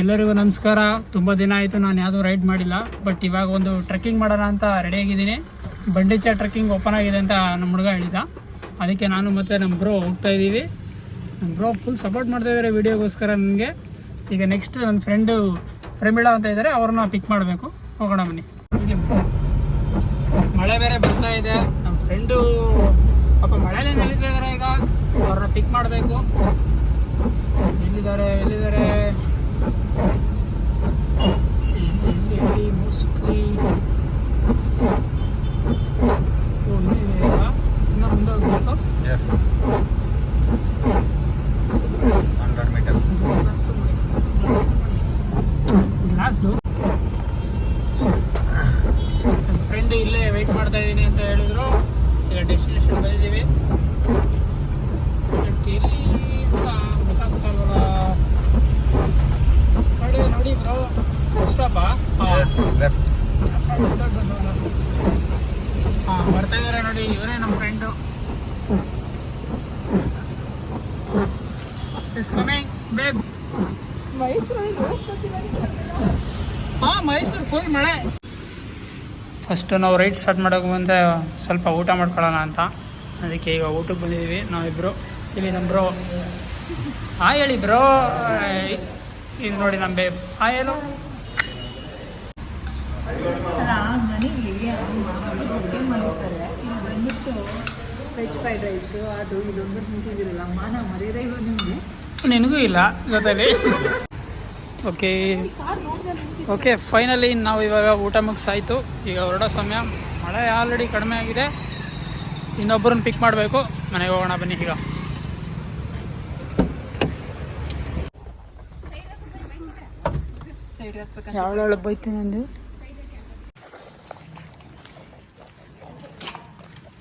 ಎಲ್ಲರಿಗೂ ನಮಸ್ಕಾರ. ತುಂಬ ದಿನ ಆಯಿತು ನಾನು ಯಾವುದೂ ರೈಡ್ ಮಾಡಿಲ್ಲ ಬಟ್ ಇವಾಗ ಒಂದು ಟ್ರೆಕ್ಕಿಂಗ್ ಮಾಡೋಣ ಅಂತ ರೆಡಿಯಾಗಿದ್ದೀನಿ ಬಂಡಿಚ ಟ್ರೆಕ್ಕಿಂಗ್ ಓಪನ್ ಆಗಿದೆ ಅಂತ ನಮ್ಮ ಹುಡುಗ ಹೇಳಿದ. ಅದಕ್ಕೆ ನಾನು ಮತ್ತು ನಮ್ಮ ಬ್ರೋ ಹೋಗ್ತಾ ಇದ್ದೀವಿ. ನಮ್ಮ ಬ್ರೋ ಫುಲ್ ಸಪೋರ್ಟ್ ಮಾಡ್ತಾ ಇದ್ದಾರೆ ವೀಡಿಯೋಗೋಸ್ಕರ ನನಗೆ. ಈಗ ನೆಕ್ಸ್ಟ್ ನನ್ನ ಫ್ರೆಂಡು ಪ್ರಮಿಳಾ ಅಂತ ಇದ್ದಾರೆ ಅವ್ರನ್ನ ಪಿಕ್ ಮಾಡಬೇಕು. ಹೋಗೋಣ ಬನ್ನಿ. ಮಳೆ ಬೇರೆ ಬರ್ತಾ ಇದೆ. ನಮ್ಮ ಫ್ರೆಂಡು ಪಾಪ ಮಳೆನೇ ನೆಲಿತಾ ಈಗ. ಅವ್ರನ್ನ ಪಿಕ್ ಮಾಡಬೇಕು. ಎಲ್ಲಿದ್ದಾರೆ ಎಲ್ಲಿದ್ದಾರೆ ಇಲ್ಲಿ ಇಲ್ಲಿ ಮೋಸ್ಟ್ಲಿ ಓ ಇಲ್ಲಿದೆ ಈಗ ಇನ್ನೂ ಮುಂದೆ ಹೋಗ್ಬೇಕು ಎಸ್ ಹಂಡ್ರೆಡ್ ಮೀಟರ್ಸ್ ಗ್ಲಾಸ್ದು ನನ್ನ ಫ್ರೆಂಡ್ ಇಲ್ಲೇ ವೆಯ್ಟ್ ಮಾಡ್ತಾ ಇದ್ದೀನಿ ಅಂತ ಹೇಳಿದ್ರು. ಈಗ ಡೆಸ್ಟಿನೇಷನ್ ಬಂದಿದ್ದೀವಿ. ಬಟ್ ಎಲ್ಲಿ ಅಂತ ಗೊತ್ತಾಗ್ತಾಯಿಲ್ವಲ್ಲ ನೋಡಿ ನೋಡಿ ಬ್ರೋ ಸ್ಟಾಪ ಲೆಫ್ಟ್ ಹಾಂ. ಬರ್ತಾ ಇದ್ದಾರೆ ನೋಡಿ ಇವರೇ ನಮ್ಮ ಫ್ರೆಂಡು ಇಸ್ ಕಮಿಂಗ್ ಬೇಬ್ ಹಾಂ ಮೈಸೂರು ಫುಲ್ ಮಳೆ. ಫಸ್ಟು ನಾವು ರೈಡ್ ಸ್ಟಾರ್ಟ್ ಮಾಡೋಕೆ ಮುಂದೆ ಸ್ವಲ್ಪ ಊಟ ಮಾಡ್ಕೊಳ್ಳೋಣ ಅಂತ. ಅದಕ್ಕೆ ಈಗ ಊಟಕ್ಕೆ ಬಂದಿದ್ದೀವಿ. ನಾವಿಬ್ಬರು ಇಲ್ಲಿ ನಮ್ಮ ಬ್ರೋ ಆ ಹೇಳಿ ಬ್ರೋ ಇಲ್ಲಿ ನೋಡಿ ನಮ್ಮ ಬೇಬ್ ಆ ಹೇಳು. ವೆಜ್ ಫ್ರೈಡ್ ರೈಸು ಅದು ಇದು ಅಂದ್ಬಿಟ್ಟು ನಿಂತಿದ್ದೀರಲ್ಲ ಮಾನ ಮರ್ಯಾದೆ ಇಲ್ವ ನಿಮಗೆ? ನಿನಗೂ ಇಲ್ಲ ಜೊತೆಲಿ. ಓಕೆ ಓಕೆ ಫೈನಲಿ ನಾವು ಇವಾಗ ಊಟ ಮುಗಿಸಾಯ್ತು. ಈಗ ಹೊರಡೋ ಸಮಯ. ಮಳೆ ಆಲ್ರೆಡಿ ಕಡಿಮೆ ಆಗಿದೆ. ಇನ್ನೊಬ್ಬರನ್ನ ಪಿಕ್ ಮಾಡಬೇಕು. ಮನೆಗೆ ಹೋಗೋಣ ಬನ್ನಿ ಈಗ. ಯಾವಳ ಬೈತೀನಿ ಅಂದು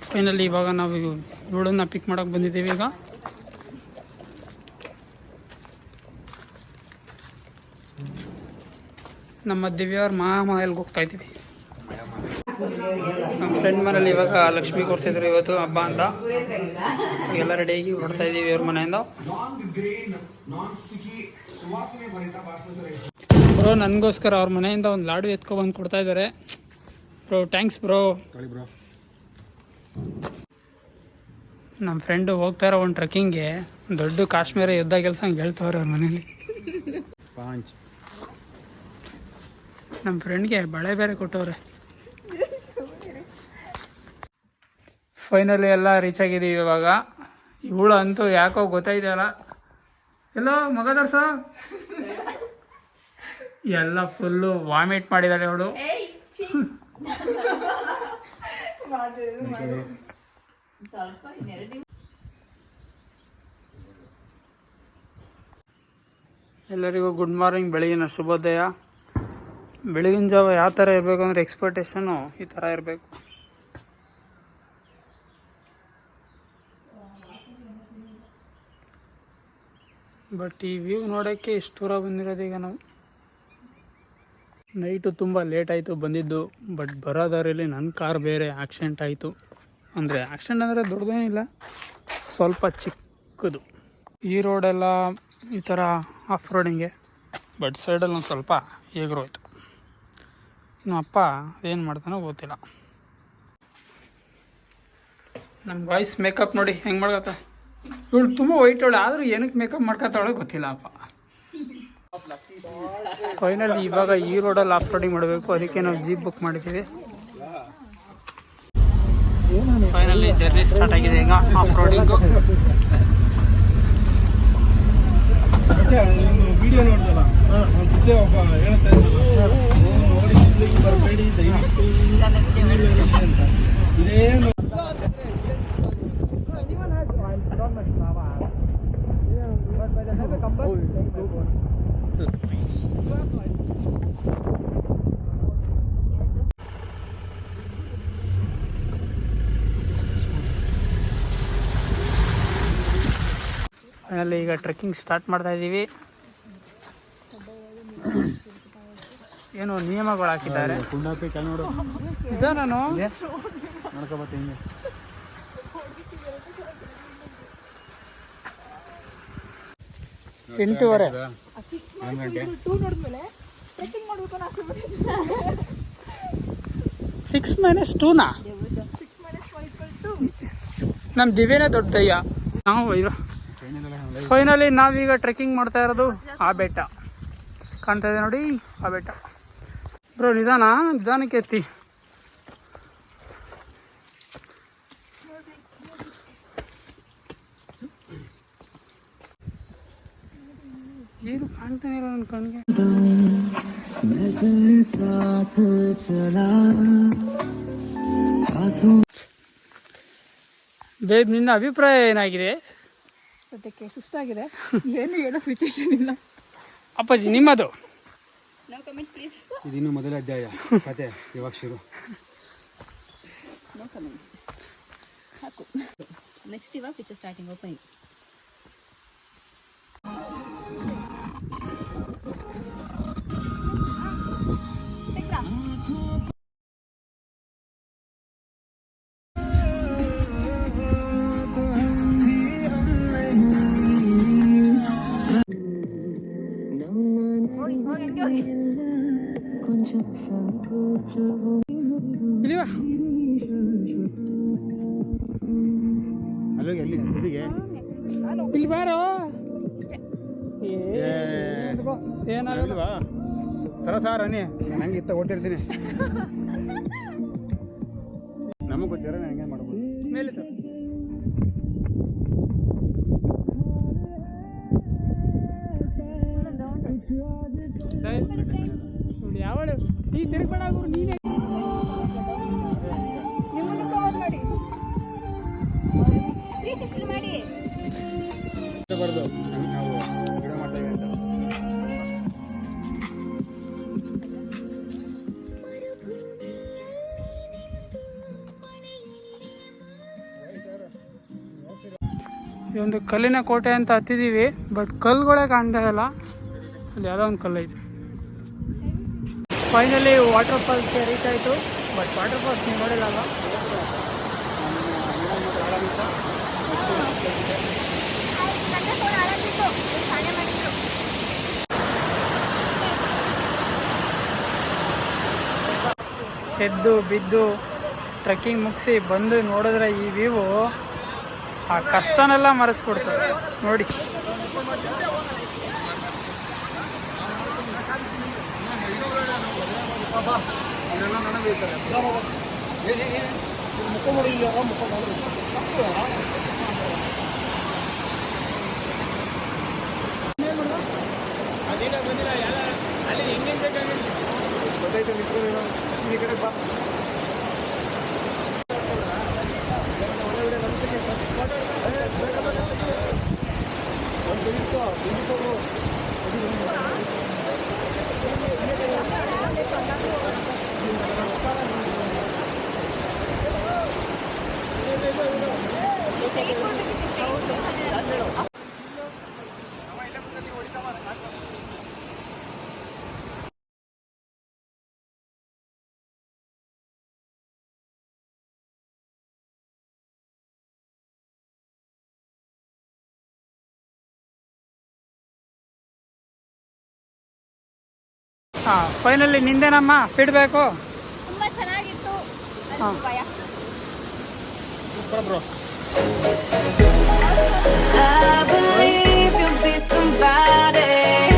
ಫೈನಲಿ ಇವಾಗ ನಾವು ಇವಳನ್ನ ಪಿಕ್ ಮಾಡೋಕೆ ಬಂದಿದ್ದೀವಿ ಈಗ. ನಮ್ಮ ದಿವ್ಯವ್ರ ಮಹಾಮಹಲ್ಗೆ ಹೋಗ್ತಾ ಇದ್ದೀವಿ. ನಮ್ಮ ಫ್ರೆಂಡ್ ಮನೇಲಿ ಇವಾಗ ಲಕ್ಷ್ಮಿ ಕೊಡ್ಸಿದ್ರು ಇವತ್ತು ಹಬ್ಬ ಅಂತ. ಎಲ್ಲ ರೆಡಿಯಾಗಿ ಹೊಡ್ತಾ ಇದ್ದೀವಿ ಇವ್ರ ಮನೆಯಿಂದ. ಬ್ರೋ ನನಗೋಸ್ಕರ ಅವ್ರ ಮನೆಯಿಂದ ಒಂದು ಲಾಡು ಎತ್ಕೊ ಬಂದು ಕೊಡ್ತಾ ಇದ್ದಾರೆ ಬ್ರೋ ಥ್ಯಾಂಕ್ಸ್ ಬ್ರೋ. ಬ್ರೋ. ನಮ್ಮ ಫ್ರೆಂಡು ಹೋಗ್ತಾ ಇರೋ ಒಂದು ಟ್ರೆಕ್ಕಿಂಗ್ಗೆ ದೊಡ್ಡ ಕಾಶ್ಮೀರ ಯುದ್ಧ ಕೆಲಸ ಹಂಗೆ ಹೇಳ್ತವ್ರೆ ಅವ್ರ ಮನೇಲಿ. ನಮ್ಮ ಫ್ರೆಂಡ್ಗೆ ಬಳೆ ಬೇರೆ ಕೊಟ್ಟವ್ರೆ. ಫೈನಲಿ ಎಲ್ಲ ರೀಚ್ ಆಗಿದ್ದೀವಿ ಇವಾಗ. ಇವಳು ಅಂತೂ ಯಾಕೋ ಗೊತ್ತಾಯ್ತಲ್ಲ ಎಲ್ಲೋ ಮಗದರ್ ಸಹ ಎಲ್ಲ ಫುಲ್ಲು ವಾಮಿಟ್ ಮಾಡಿದಾಳೆ ಅವಳು. ಎಲ್ಲರಿಗೂ ಗುಡ್ ಮಾರ್ನಿಂಗ್ ಬೆಳಗಿನ ಶುಭೋದಯ. ಬೆಳಗಿನ ಜಾವ ಯಾವ ಥರ ಇರಬೇಕು ಅಂದರೆ ಎಕ್ಸ್ಪೆಕ್ಟೇಷನು ಈ ಥರ ಇರಬೇಕು. ಬಟ್ ಈ ವ್ಯೂ ನೋಡೋಕ್ಕೆ ಇಷ್ಟು ದೂರ ಬಂದಿರೋದು ಈಗ ನಾವು. ನೈಟು ತುಂಬ ಲೇಟ್ ಆಯಿತು ಬಂದಿದ್ದು ಬಟ್ ಬರೋದಾರಲ್ಲಿ ನನ್ನ ಕಾರ್ ಬೇರೆ ಆಕ್ಸಿಡೆಂಟ್ ಆಯಿತು. ಅಂದರೆ ಆಕ್ಸಿಡೆಂಟ್ ಅಂದರೆ ದೊಡ್ಡದೇನಿಲ್ಲ, ಸ್ವಲ್ಪ ಚಿಕ್ಕದು. ಈ ರೋಡೆಲ್ಲ ಈ ಥರ ಆಫ್ ರೋಡಿಂಗೆ ಬಟ್ ಸೈಡಲ್ಲಿ ಒಂದು ಸ್ವಲ್ಪ ಎಗ್ರೋಯ್ತು ನಮ್ಮ ಅಪ್ಪ ಏನು ಮಾಡ್ತಾನೋ ಗೊತ್ತಿಲ್ಲ. ನಮ್ಮ ವಾಯ್ಸ್ ಮೇಕಪ್ ನೋಡಿ ಹೆಂಗೆ ಮಾಡ್ಕೊತ ಇವಳು ತುಂಬ ವೈಟ್ ಅವಳು, ಆದರೂ ಏನಕ್ಕೆ ಮೇಕಪ್ ಮಾಡ್ಕೊತಾವಳೆ ಗೊತ್ತಿಲ್ಲ ಅಪ್ಪ. ಫೈನಲ್ ಇವಾಗ ಈ ರೋಡಲ್ಲಿ ಆಫ್ ರೋಡಿಂಗ್ ಮಾಡಬೇಕು, ಅದಕ್ಕೆ ನಾವು ಜೀಪ್ ಬುಕ್ ಮಾಡಿದ್ದೀವಿ. ಫೈನಲಿ ಜರ್ನಿ ಸ್ಟಾರ್ಟ್ ಆಗಿದೆ ಈಗ ಆಫ್ ರೋಡಿಂಗು ವಿಡಿಯೋ ನೋಡ್ದಲ್ಲ? ಒಬ್ಬ ಹೇಳ್ತಾ ಬರಬೇಡಿ ದಯವಿಟ್ಟು ಅಂತ. ಇದೇನು ಫೈನಲಿ ಈಗ ಟ್ರೆಕ್ಕಿಂಗ್ ಸ್ಟಾರ್ಟ್ ಮಾಡ್ತಾ ಇದ್ದೀವಿ ಏನು ನಿಯಮಗಳು ಹಾಕಿದ್ದಾರೆ? ಕುಂಡಾಪಿ ಕೈ ನೋಡು. ಇದ ನಾನು? ನೋಡ್ಕೊಬತ್ತೆ ಹಿಂಗೆ. ಎಂಟೂವರೆ. ಸಿಕ್ಸ್ ಮೈನಸ್ ಟೂನಾ ನಮ್ಮ ದಿವ್ಯನೇ ದೊಡ್ಡಯ್ಯ. ನಾವು ಇರೋ ಫೈನಲಿ ನಾವೀಗ ಟ್ರೆಕ್ಕಿಂಗ್ ಮಾಡ್ತಾ ಇರೋದು ಆ ಬೆಟ್ಟ. ಕಾಣ್ತಾ ಇದೆ ನೋಡಿ ಆ ಬೆಟ್ಟ. ಬ್ರೋ ನಿಧಾನ ನಿಧಾನಕ್ಕೆ ಎತ್ತಿ. ಏನು ಕಾಣ್ತಾನೆ ಇಲ್ಲ ನನ್ನ ಕಣ್ಗೆ. ಬೇಬ್ ನಿನ್ನ ಅಭಿಪ್ರಾಯ ಏನಾಗಿದೆ? ಸದ್ಯಕ್ಕೆ ಸುಸ್ತಾಗಿದೆ. ಏನು ಹೇಳೋ ಸಿಚುವೇಶನ್ ಇಲ್ಲ. ಅಪ್ಪಾಜಿ ನಿಮ್ಮದು? ಇದಿನ್ನು ಮೊದಲ ಅಧ್ಯಾಯ. ಕತೆ ಇವಾಗ ಶುರು. ನೆಕ್ಸ್ಟ್ ಇವಾಗ ಪಿಕ್ಚರ್ ಸ್ಟಾರ್ಟಿಂಗ್ ಓಪನಿಂಗ್ ಇಲ್ಲಿವಾ? ಅಲ್ಲಿಗೆ ಎಲ್ಲಿ ಇದಿಗೆ ಇಲ್ಲಿ ಬಾರೋ. ಏನಾಗಲ್ಲ ಅಲ್ವಾ ಸರ ಸಾರ್ ಅನ್ನಿ ನಾನು ಹಂಗೆ ಇತ್ತ ಓಟಿರ್ತೀನಿ ನಮಗೆ ಗೊತ್ತಿರ ಹಂಗೆ ಹೆಂಗೆ ಮಾಡ್ಬೋದು? ಮೇಲೆ ಸರ್. ಯಾವಳು? ಈ ತಿರುಗಬೇಡ ಗುರು ನೀನೇ ಮಾಡಿ. ಇದೊಂದು ಕಲ್ಲಿನ ಕೋಟೆ ಅಂತ ಹತ್ತಿದ್ದೀವಿ ಬಟ್ ಕಲ್ಲುಗಳೇ ಕಾಣ್ತಾ ಇಲ್ಲ. ಅಲ್ಲಿ ಯಾವುದೋ ಒಂದು ಕಲ್ಲು ಐತೆ. ಫೈನಲಿ ವಾಟರ್ ಫಾಲ್ಸ್ಗೆ ರೀಚ್ ಆಯಿತು. ಬಟ್ ವಾಟರ್ ಫಾಲ್ಸ್ ನೀವು ನೋಡಿಲ್ಲ ಅಲ್ಲ ಎದ್ದು ಬಿದ್ದು ಟ್ರೆಕ್ಕಿಂಗ್ ಮುಗಿಸಿ ಬಂದು ನೋಡಿದ್ರೆ ಈ ವ್ಯೂ ಆ ಕಷ್ಟನೆಲ್ಲ ಮರೆಸ್ಬಿಡ್ತಾರೆ ನೋಡಿ. ಬಾ ಅವರೆಲ್ಲ ನನಗೆ ಹೇಳ್ತಾರೆ ಬಾ ಬಾ ಹೇಳಿ ಮುಖ ನೋಡಿ ಇಲ್ಲಾರ ಮುಖ ನೋಡಿ ಅದಿಲ್ಲ ಬಂದಿಲ್ಲ ಎಲ್ಲ ಅಲ್ಲಿ ಹೆಂಗೆ ಬೇಕಾಗಿಲ್ಲ ಗೊತ್ತಾಯ್ತು ನಿಂತ್ಕೊಂಡು ಈ ಕಡೆ ಬಾ ಒಂದು ನಿಮಿಷ ಒಂದು ಹಾಂ ಫೈನಲಿ ನಿಂದೇನಮ್ಮ? ಫೀಡ್ಬ್ಯಾಕು ತುಂಬಾ ಚೆನ್ನಾಗಿತ್ತು. ಹಾಂ. Para bro. I believe you'll be somebody.